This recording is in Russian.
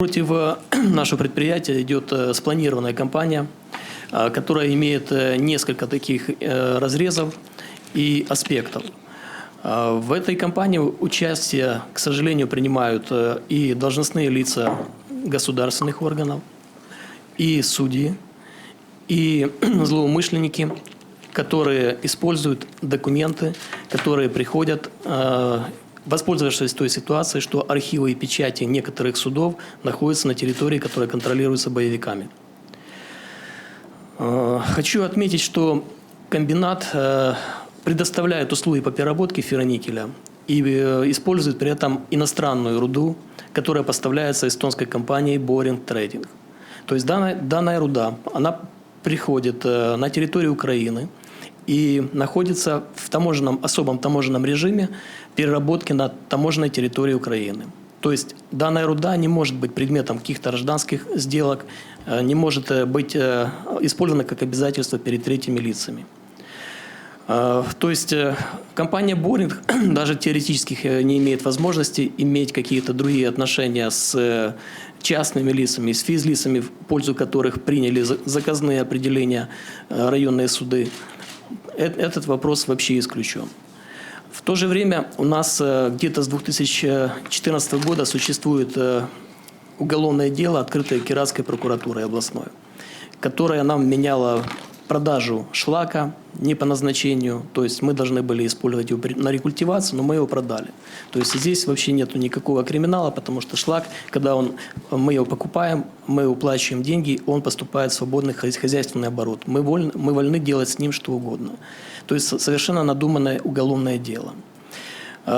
Против э, нашего предприятия идет э, спланированная кампания, э, которая имеет несколько таких разрезов и аспектов. В этой кампании участие, к сожалению, принимают и должностные лица государственных органов, и судьи, и злоумышленники, которые используют документы, которые приходят, воспользовавшись той ситуацией, что архивы и печати некоторых судов находятся на территории, которая контролируется боевиками. Э, Хочу отметить, что комбинат э, предоставляет услуги по переработке ферроникеля и э, использует при этом иностранную руду, которая поставляется эстонской компанией Boring Trading. То есть данная, данная руда, она приходит на территорию Украины и находится в таможенном, особом таможенном режиме переработки на таможенной территории Украины. То есть данная руда не может быть предметом каких-то гражданских сделок, э, не может э, быть э, использована как обязательство перед третьими лицами. То есть компания Боринг даже теоретически не имеет возможности иметь какие-то другие отношения с частными лицами, с физлицами, в пользу которых приняли за- заказные определения районные суды. Э- Этот вопрос вообще исключен. В то же время у нас э, где-то с 2014 года существует э, уголовное дело, открытое Киратской прокуратурой областной, которое нам меняло продажу шлака не по назначению, то есть мы должны были использовать его на рекультивацию, но мы его продали. То есть здесь вообще нет никакого криминала, потому что шлак, когда он, мы его покупаем, мы уплачиваем деньги, он поступает в свободный хозя- хозяйственный оборот. Мы вольны, мы вольны делать с ним что угодно. То есть совершенно надуманное уголовное дело.